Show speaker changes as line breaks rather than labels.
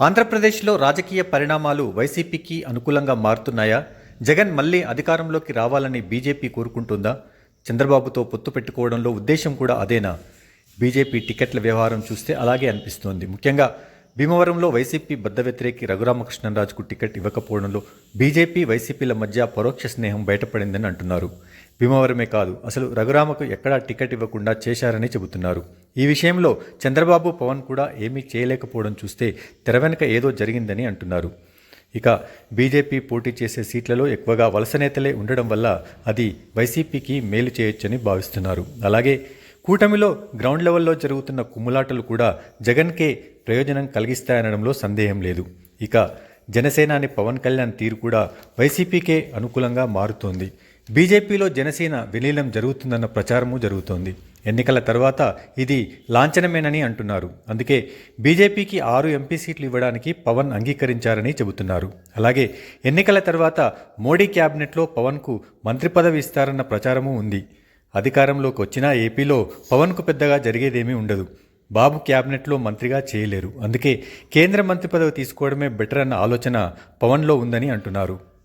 ఆంధ్రప్రదేశ్లో రాజకీయ పరిణామాలు వైసీపీకి అనుకూలంగా మారుతున్నాయా? జగన్ మళ్ళీ అధికారంలోకి రావాలని బీజేపీ కోరుకుంటుందా? చంద్రబాబుతో పొత్తు పెట్టుకోవడంలో ఉద్దేశం కూడా అదేనా? బీజేపీ టికెట్ల వ్యవహారం చూస్తే అలాగే అనిపిస్తోంది. ముఖ్యంగా భీమవరంలో వైసీపీ బద్ద వ్యతిరేకి రఘురామకృష్ణరాజుకు టికెట్ ఇవ్వకపోవడంలో బీజేపీ వైసీపీల మధ్య పరోక్ష స్నేహం బయటపడిందని అంటున్నారు. భీమవరమే కాదు. అసలు రఘురామకు ఎక్కడా టికెట్ ఇవ్వకుండా చేశారని చెబుతున్నారు. ఈ విషయంలో చంద్రబాబు పవన్ కూడా ఏమీ చేయలేకపోవడం చూస్తే తెర వెనుక ఏదో జరిగిందని అంటున్నారు. ఇక బీజేపీ పోటీ చేసే సీట్లలో ఎక్కువగా వలస నేతలే ఉండడం వల్ల అది వైసీపీకి మేలు చేయొచ్చని భావిస్తున్నారు. అలాగే కూటమిలో గ్రౌండ్ లెవెల్లో జరుగుతున్న కుమ్ములాటలు కూడా జగన్కే ప్రయోజనం కలిగిస్తాయనడంలో సందేహం లేదు. ఇక జనసేనాని పవన్ కళ్యాణ్ తీరు కూడా వైసీపీకే అనుకూలంగా మారుతోంది. బీజేపీలో జనసేన విలీనం జరుగుతుందన్న ప్రచారము జరుగుతోంది. ఎన్నికల తర్వాత ఇది లాంఛనమేనని అంటున్నారు. అందుకే బీజేపీకి ఆరు ఎంపీ సీట్లు ఇవ్వడానికి పవన్ అంగీకరించారని చెబుతున్నారు. అలాగే ఎన్నికల తర్వాత మోడీ క్యాబినెట్లో పవన్కు మంత్రి పదవి ఇస్తారన్న ప్రచారము ఉంది. అధికారంలోకి వచ్చినా ఏపీలో పవన్కు పెద్దగా జరిగేదేమీ ఉండదు. బాబు క్యాబినెట్లో మంత్రిగా చేయలేరు. అందుకే కేంద్ర మంత్రి పదవి తీసుకోవడమే బెటర్ అన్న ఆలోచన పవన్లో ఉందని అంటున్నారు.